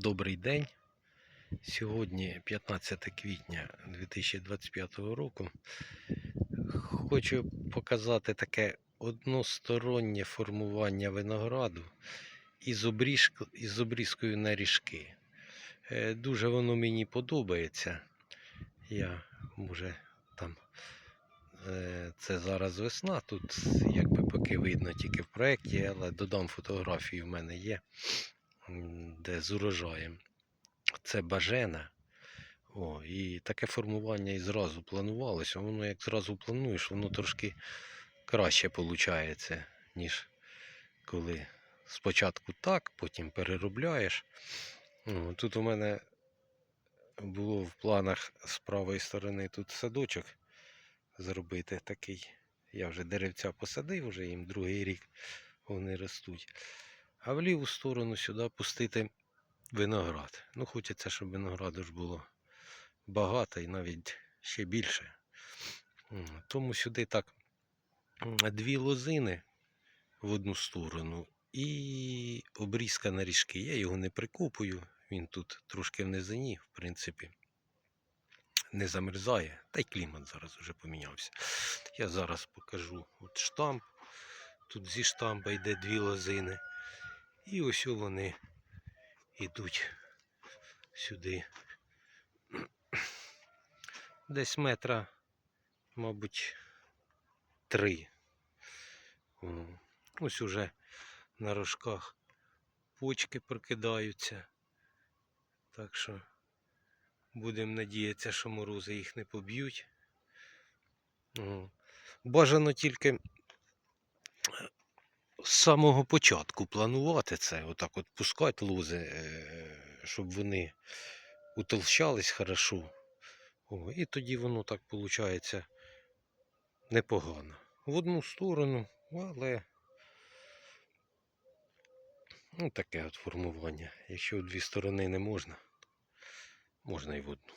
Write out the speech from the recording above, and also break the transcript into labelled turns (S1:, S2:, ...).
S1: Добрий день. Сьогодні 15 квітня 2025 року. Хочу показати таке одностороннє формування винограду із, обріжк... із обрізкою на ріжки. Е, Дуже воно мені подобається. Я може там е, це зараз весна. Тут якби поки видно тільки в проєкті, але додам фотографії в мене є, де з урожаєм. Це бажена. О, і таке формування і зразу планувалося. Воно як зразу плануєш, воно трошки краще виходить, ніж коли спочатку так, потім переробляєш. О, тут у мене було в планах з правої сторони тут садочок зробити такий. Я вже деревця посадив, вже їм другий рік вони ростуть. А в ліву сторону сюди пустити виноград. Ну, хочеться, щоб винограду ж було багато і навіть ще більше. Тому сюди так дві лозини в одну сторону і обрізка на ріжки. Я його не прикопую, він тут трошки в низині, в принципі, не замерзає, та й клімат зараз вже помінявся. Я зараз покажу от штамп. Тут зі штампа йде дві лозини. І ось вони йдуть сюди. Десь метра, мабуть, три. Ось уже на рожках почки прокидаються. Так що будемо надіятися, що морози їх не поб'ють. Бажано тільки з самого початку планувати це, отак от пускати лози, е, щоб вони утолщались хорошо. О, і тоді воно так виходить непогано. В одну сторону, але ну, таке от формування. Якщо в дві сторони не можна, можна і в одну.